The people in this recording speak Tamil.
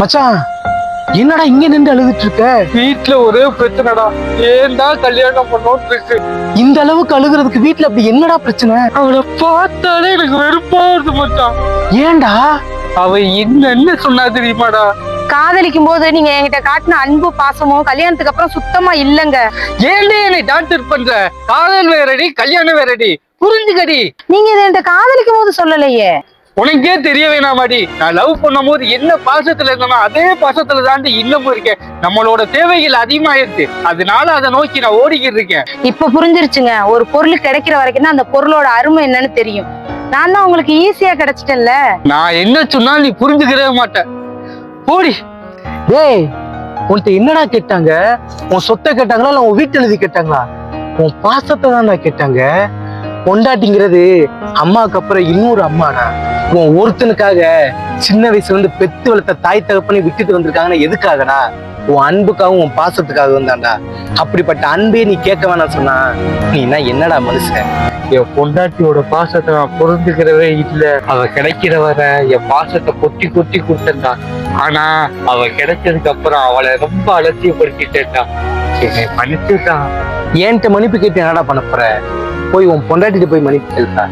மச்சான் என்னடா இங்க நின்று அழுதுட்டு இருக்க வீட்டுல ஒரே பிரச்சனைடா. ஏன்டா கல்யாணம் பண்ணோம்னு இருக்கு. இந்த அளவுக்கு அழுகுறதுக்கு வீட்ல அப்படி என்னடா பிரச்சனை? அவளை பார்த்தாலே எனக்கு வெறுப்பா வருது மச்சான். ஏன்டா? அவ என்னன்னு சொன்னா தெரியுமாடா? காதலிக்கும் போது நீங்க என்கிட்ட காட்டின அன்பு பாசமும் கல்யாணத்துக்கு அப்புறம் சுத்தமா இல்லங்க. ஏன்டா என்னை டார்ச்சர் பண்ற? காதல் வேறடி கல்யாணம் வேறடி. புரிஞ்சுக்கடி. நீங்க இதை என்கிட்ட காதலிக்கும் போது சொல்லலையே. உனக்கே தெரிய வேணாமாடி. நான் லவ் பண்ணும்போது என்ன பாசத்துல இருந்தனோ அதே பாசத்துல தாண்டி இன்னமும் இருக்கேன். நம்மளோட தேவைகள் அதிகமாயிருச்சு அதனால அதை நோக்கி நான் ஓடிக்கிட்டு இருக்கேன். இப்ப புரிஞ்சிருச்சுங்க. ஒரு பொருள் கிடைக்கிற வரைக்கும் தான் அந்த பொருளோட அருமை என்னன்னு தெரியும். நான் தான் உங்களுக்கு ஈஸியா கிடைச்சிட்டேன்ல. நான் என்ன சொன்னாலும் நீ புரிஞ்சுக்கவே மாட்ட. போடி. டேய் உன்கிட்ட என்னடா கேட்டாங்க? உன் சொத்தை கேட்டாங்களா? இல்ல உன் வீட்டு எழுதி கேட்டாங்களா? உன் பாசத்தை தான்டா கேட்டாங்க? பொண்டாட்டிங்கிறது அம்மாவுக்கு அப்புறம் இன்னொரு அம்மாடா. உன் ஒருத்தனுக்காக சின்ன வயசுல இருந்து பெத்து வளர்த்த தாய் தகப்பனை விட்டுட்டு வந்திருக்காங்கன்னா எதுக்காகடா? உன் அன்புக்காகவும் உன் பாசத்துக்காகவும் தான்டா. அப்படிப்பட்ட அன்பே நீ கேட்க வேணாம் சொன்னா நீ என்ன என்னடா மனுஷன்? என் பொண்டாட்டியோட பாசத்தை நான் புரிஞ்சுக்கிறவே இல்ல. அவ கிடைக்கிற வர என் பாசத்தை கொட்டி கொட்டி கொடுத்தா ஆனா அவ கிடைச்சதுக்கு அப்புறம் அவளை ரொம்ப அலட்சியப்படுத்திட்டேன்டா. என்னை மன்னிச்சுட்டான் ஏன்ட்ட மன்னிப்பு கேட்டு என்னடா பண்ண போற? போய் உன் பொண்டாட்டிட்டு போய் மன்னிப்பு கேளுடா.